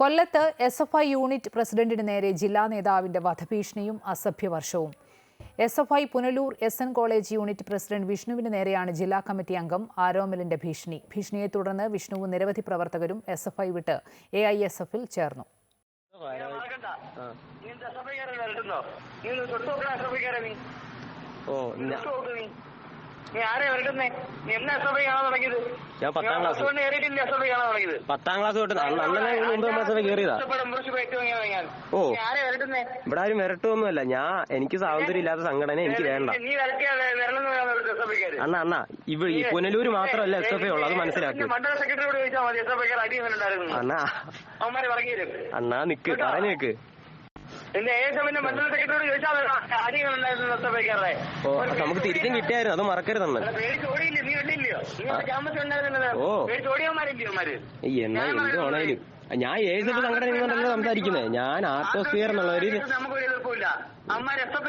കൊല്ലത്ത് S F I unit പ്രസിഡന്റിന് നേരെ ജില്ലാ നേതാവിന്റെ വധഭീഷണിയും അസഭ്യവർഷവും. S F I Punalur S N college unit president വിഷ്ണുവിന് നേരെയാണ് ജില്ലാ കമ്മിറ്റി അംഗം ആരോമലിന്റെ ഭീഷണി. ഭീഷണിയെ തുടർന്ന് വിഷ്ണുവും നിരവധി പ്രവർത്തകരും എസ് എഫ് ഐ വിട്ട് എ ഐ എസ് എഫിൽ ചേർന്നു. നടക്കണ്ട. നീ വരട്ടുന്നോ? കാണാൻ തുടങ്ങിയത്? ഞാൻ പത്താം ക്ലാസ്. പത്ത് കാണാൻ തുടങ്ങിയത്? ക്ലാസ് തൊട്ട് അണ്ണനെ മുമ്പ് കയറിയതാ. ഓ. വരട്ടുന്നേ? ഇവിടെ ആരും വരട്ടൊന്നുമല്ല ഞാൻ എനിക്ക് സ്വാതന്ത്ര്യം ഇല്ലാത്ത സംഘടന എനിക്ക് വേണ്ട നീ. അണ്ണ അണ്ണ ഇവ ഈ പുനലൂര് മാത്രമല്ല എസ് എഫ് ഐ ഉള്ളത് അത് മനസ്സിലാക്കി മണ്ഡല സെക്രട്ടറിയോട് ചോദിച്ചാൽ മതി എസ് എഫ് അടി എങ്ങനെ അണ്ണ നിക്ക് പറഞ്ഞു നിക്ക് ഓ നമുക്ക് തിരിച്ചും കിട്ടിയായിരുന്നു. അത് മറക്കരുതെന്ന് ഓ. എന്നാ എന്തുവാണേലും ഞാൻ ഏത് സംഘടന നിന്നുകൊണ്ടല്ലോ സംസാരിക്കുന്നത് ഞാൻ ആർട്ടോസ്ഫിയർ എന്നുള്ള ഒരു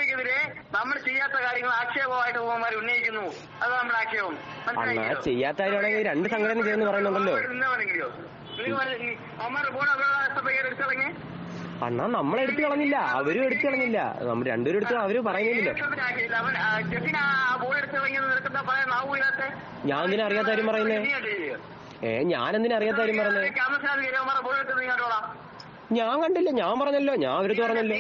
ഐക്കെതിരെ നമ്മൾ ചെയ്യാത്ത കാര്യങ്ങൾ ആക്ഷേപമായിട്ട് അവന്മാർ ഉന്നയിക്കുന്നു. അത് നമ്മുടെ ആക്ഷേപം? ചെയ്യാത്ത കാര്യമാണെങ്കിൽ രണ്ട് സംഘടന ചെയ്യുന്നു പറയുന്നുണ്ടല്ലോ. അണ്ണാ നമ്മളെ എടുത്തു കളഞ്ഞില്ല അവരും എടുത്തു കളഞ്ഞില്ല. നമ്മൾ രണ്ടുപേരും എടുത്ത് അവർ പറയുന്നില്ലല്ലോ. ഞാൻ എന്തിനാ അറിയാത്ത കാര്യം പറയുന്നേ? ഏ ഞാൻ എന്തിനാ അറിയാത്ത കാര്യം പറയുന്നേ? ഞാൻ കണ്ടില്ല ഞാൻ പറഞ്ഞല്ലോ ഞാൻ അവരടുത്ത് പറഞ്ഞല്ലോ.